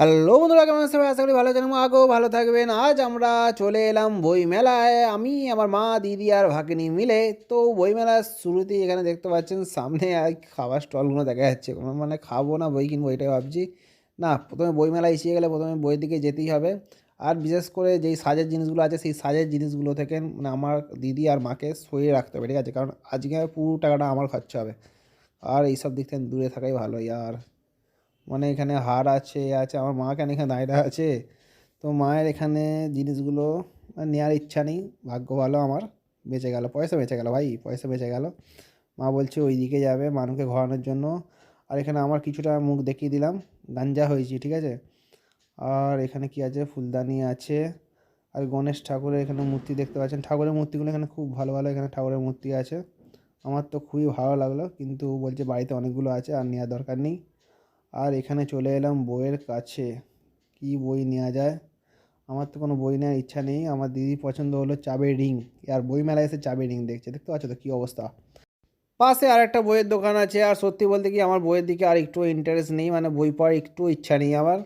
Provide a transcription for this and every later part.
Hello বন্ধুরা, কেমন আছে আশা করি ভালো আছেন। আগেও ভালো থাকবেন। আজ আমরা চলে এলাম বই মেলায় আমি, আমার মা, দিদি আর ভাগ্নি মিলে। তো বই মেলার শুরুতেই এখানে দেখতে পাচ্ছেন, সামনে আর খাবার স্টলগুলো দেখা যাচ্ছে। কোনো মানে খাব না, বই কিনবো, এটাই ভাবছি। না, প্রথমে বই মেলায় এসে গেলে প্রথমে বইয়ের দিকে যেতেই হবে। আর বিশেষ করে যেই সাজের জিনিসগুলো আছে, সেই সাজের জিনিসগুলো থেকে মানে আমার দিদি আর মাকে সরিয়ে রাখতে হবে, ঠিক আছে? কারণ আজকে পুরো টাকাটা আমার খরচা হবে। আর এইসব দিক থেকে দূরে থাকাই ভালো আর মানে এখানে হার আছে, এ আছে, আমার মা কেন এখানে দাঁড়িয়ে আছে? তো মায়ের এখানে জিনিসগুলো নেওয়ার ইচ্ছা নেই, ভাগ্য ভালো আমার, বেঁচে গেল, পয়সা বেঁচে গেল ভাই, পয়সা বেঁচে গেল। মা বলছে ওই দিকে যাবে মানুষকে ঘোরানোর জন্য। আর এখানে আমার কিছুটা মুখ দেখিয়ে দিলাম, গাঞ্জা হয়েছি, ঠিক আছে? আর এখানে কি আছে? ফুলদানি আছে। আর গণেশ ঠাকুরের এখানে মূর্তি দেখতে পাচ্ছেন। ঠাকুরের মূর্তিগুলো এখানে খুব ভালো ভালো এখানে ঠাকুরের মূর্তি আছে। আমার তো খুবই ভালো লাগল, কিন্তু বলছে বাড়িতে অনেকগুলো আছে আর নেওয়ার দরকার নেই। আর এখানে চলে এলাম বইয়ের কাছে। কি বই নেওয়া যায়? আমার তো কোনো বই নেওয়ার ইচ্ছা নেই। আমার দিদি পছন্দ হলো চাবের রিং। আর বই মেলায় এসে চাবের রিং দেখছে। দেখতে পাচ্ছ তো কী অবস্থা? পাশে আর একটা বইয়ের দোকান আছে। আর সত্যি বলতে কি আমার বইয়ের দিকে আর একটু ইন্টারেস্ট নেই। মানে বই পড়ার একটু ইচ্ছা নেই আমার।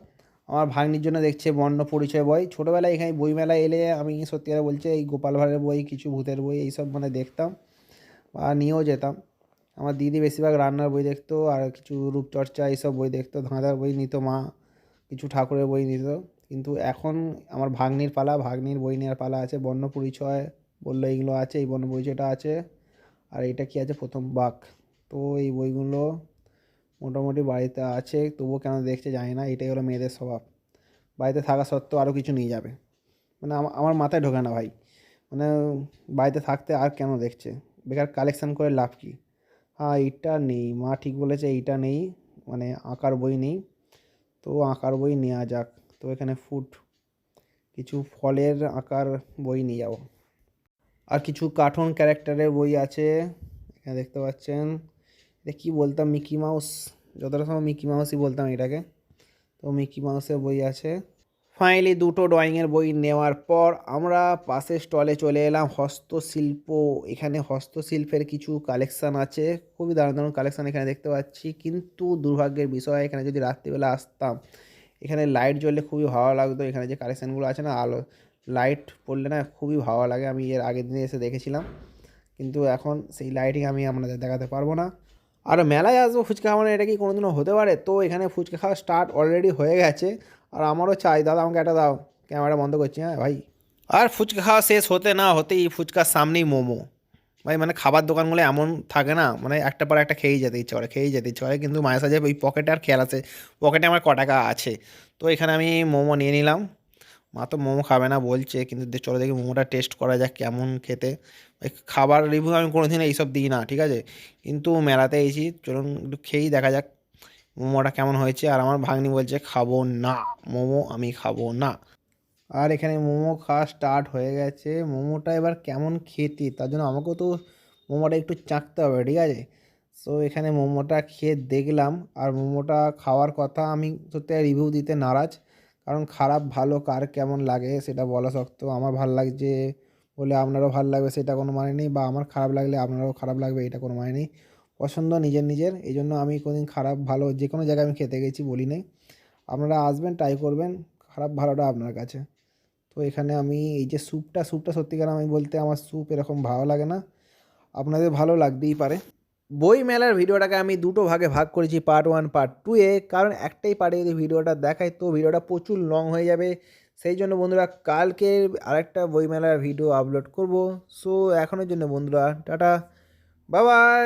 আমার ভাগ্নির জন্য দেখছে বর্ণ পরিচয় বই। ছোটোবেলায় এখানে বই মেলায় এলে আমি সত্যি কথা বলছি, এই গোপাল ভাঁড়ের বই, কিছু ভূতের বই, এইসব মানে দেখতাম আর নিয়েও যেতাম। আমার দিদি বেশিরভাগ রান্নার বই দেখতো, আর কিছু রূপচর্চা এইসব বই দেখতো, ধাঁধার বই নিত মা, কিছু ঠাকুরের বই নিত। কিন্তু এখন আমার ভাগ্নির পালা, ভাগ্নির বই নেওয়ার পালা আছে বর্ণ পরিচয় বলল এইগুলো আছে, এই বর্ণ পরিচয়টা আছে, আর এটা কি আছে প্রথম বাক। তো এই বইগুলো মোটামুটি বাড়িতে আছে, তবুও কেন দেখছে জানি না, এটাই হলো মেয়েদের স্বভাব। বাড়িতে থাকা সত্ত্বেও আরও কিছু নিয়ে যাবে। মানে আমা- আমার মাথায় ঢোকে না ভাই। মানে বাড়িতে থাকতে আর কেন দেখছে? বেকার কালেকশান করে লাভ কী? এইটা নেই। মা ঠিক বলেছে এইটা নেই মানে আঁকার বই নেই। তো আঁকার বই নেওয়া যাক। তো এখানে ফুড কিছু ফলের আঁকার বই নিয়ে যাব। আর কিছু কার্টুন ক্যারেক্টারের বই আছে। এখানে দেখতে পাচ্ছেন। এটা কী বলতাম? মিকি মাউস যতটা সময় মিকি মাউসই বলতাম এটাকে। তো মিকি মাউসের বই আছে। ফাইনালি দুটো ড্রয়িংয়ের বই নেওয়ার পর আমরা পাশের স্টলে চলে এলাম। হস্তশিল্প, এখানে হস্তশিল্পের কিছু কালেকশান আছে। খুবই দারুণ দারুণ কালেকশান এখানে দেখতে পাচ্ছি। কিন্তু দুর্ভাগ্যের বিষয়, এখানে যদি রাত্রিবেলা আসতাম, এখানে লাইট জ্বললে খুবই ভালো লাগতো। এখানে যে কালেকশানগুলো আছে না, আলো লাইট পড়লে না খুবই ভালো লাগে। আমি এর আগের দিনে এসে দেখেছিলাম। কিন্তু এখন সেই লাইটিং আমি আপনাদের দেখাতে পারব না। আর মেলায় আসব ফুচকা খাওয়ানো এটা কি কোনোদিনও হতে পারে? তো এখানে ফুচকা খাওয়া স্টার্ট অলরেডি হয়ে গেছে। আর আমারও চাই। দাদা, আমাকে একটা দাও। ক্যামেরা বন্ধ করছি হ্যাঁ ভাই। আর ফুচকা খাওয়া শেষ হতে না হতেই ফুচকার সামনেই মোমো। ভাই মানে খাবার দোকানগুলো এমন থাকে না মানে একটা পর একটা খেয়েই যেতে ইচ্ছে করে, খেয়েই যেতে ইচ্ছে করে। কিন্তু মায়ের সাথে ওই পকেটে আর খেয়াল আছে। পকেটে আমার ক টাকা আছে। তো এখানে আমি মোমো নিয়ে নিলাম। মা তো মোমো খাবে না বলছে, কিন্তু চলো দেখি মোমোটা টেস্ট করা যাক কেমন খেতে। খাবার রিভিউ আমি কোনোদিন এইসব দিই না, ঠিক আছে? কিন্তু মেলাতে এসেছি, চলুন একটু খেয়েই দেখা যাক মোমোটা কেমন হয়েছে। আর আমার ভাগ্নি বলছে, খাব না, মোমো আমি খাব না। আর এখানে মোমো খাওয়া স্টার্ট হয়ে গেছে। মোমোটা এবার কেমন খেতে, তার জন্য আমাকেও তো মোমোটা একটু চাখতে হবে, ঠিক আছে? সো এখানে মোমোটা খেয়ে দেখলাম। আর মোমোটা খাওয়ার কথা আমি সত্যি রিভিউ দিতে নারাজ। কারণ খারাপ, ভালো, কার কেমন লাগে সেটা বলা শক্ত আমার ভালো লাগছে বলে আপনারও ভালো লাগবে সেটা কোনো মানে নেই বা আমার খারাপ লাগলে আপনারও খারাপ লাগবে এটা কোনো মানে নেই। পছন্দ নিজের নিজের। এই জন্য আমি কোনোদিন খারাপ, ভালো যে কোনো জায়গায় আমি খেতে গেছি বলি নাই। আপনারা আসবেন ট্রাই করবেন, খারাপ, ভালোটা আপনার কাছে। তো এখানে আমি এই যে স্যুপটা স্যুপটা সত্যিকার আমি বলতে আমার স্যুপ এরকম ভালো লাগে না। আপনাদের ভালো লাগতেই পারে। বই মেলার ভিডিওটাকে আমি দুটো ভাগে ভাগ করেছি পার্ট ওয়ান পার্ট টু এ। কারণ একটাই পার্টে যদি ভিডিওটা দেখায় তো ভিডিওটা প্রচুর লং হয়ে যাবে। সেই জন্য বন্ধুরা, কালকে আরেকটা বই মেলার ভিডিও আপলোড করব। সো এখনের জন্য বন্ধুরা, টাটা। বাই